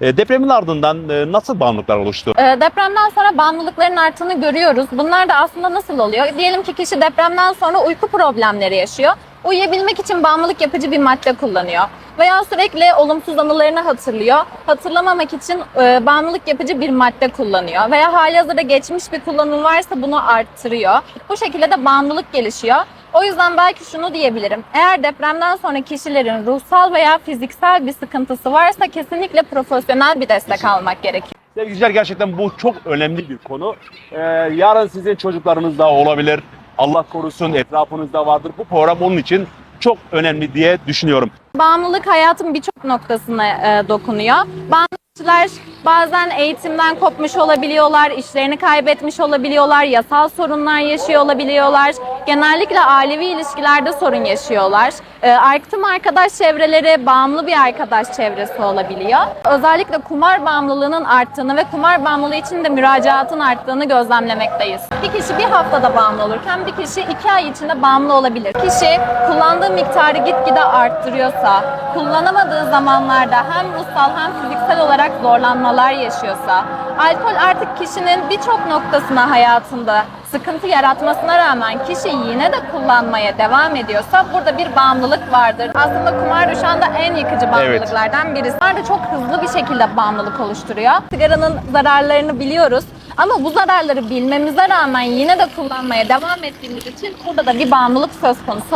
E, depremin ardından e, nasıl bağımlılıklar oluştu? Ee, Depremden sonra bağımlılıkların arttığını görüyoruz. Bunlar da aslında nasıl oluyor? Diyelim ki kişi depremden sonra uyku problemleri yaşıyor. Uyuyabilmek için bağımlılık yapıcı bir madde kullanıyor. Veya sürekli olumsuz anılarını hatırlıyor. Hatırlamamak için e, bağımlılık yapıcı bir madde kullanıyor. Veya halihazırda geçmiş bir kullanım varsa bunu arttırıyor. Bu şekilde de bağımlılık gelişiyor. O yüzden belki şunu diyebilirim. Eğer depremden sonra kişilerin ruhsal veya fiziksel bir sıkıntısı varsa kesinlikle profesyonel bir destek almak gerekiyor. Sevgili izleyiciler, gerçekten bu çok önemli bir konu. Ee, yarın sizin çocuklarınız da olabilir. Allah korusun etrafınızda vardır. Bu program onun için çok önemli diye düşünüyorum. Bağımlılık hayatın birçok noktasına e, dokunuyor. Kişiler bazen eğitimden kopmuş olabiliyorlar, işlerini kaybetmiş olabiliyorlar, yasal sorunlar yaşıyor olabiliyorlar. Genellikle ailevi ilişkilerde sorun yaşıyorlar. E, arkadaş çevreleri bağımlı bir arkadaş çevresi olabiliyor. Özellikle kumar bağımlılığının arttığını ve kumar bağımlılığı için de müracaatın arttığını gözlemlemekteyiz. Bir kişi bir haftada bağımlı olurken bir kişi iki ay içinde bağımlı olabilir. Kişi kullandığı miktarı gitgide arttırıyorsa, kullanamadığı zamanlarda hem ruhsal hem fiziksel olarak zorlanmalar yaşıyorsa, alkol artık kişinin birçok noktasına hayatında sıkıntı yaratmasına rağmen kişi yine de kullanmaya devam ediyorsa burada bir bağımlılık vardır. Aslında kumar şu anda en yıkıcı bağımlılıklardan birisi. Kumar da çok hızlı bir şekilde bağımlılık oluşturuyor. Sigaranın zararlarını biliyoruz. Ama bu zararları bilmemize rağmen yine de kullanmaya devam ettiğimiz için burada da bir bağımlılık söz konusu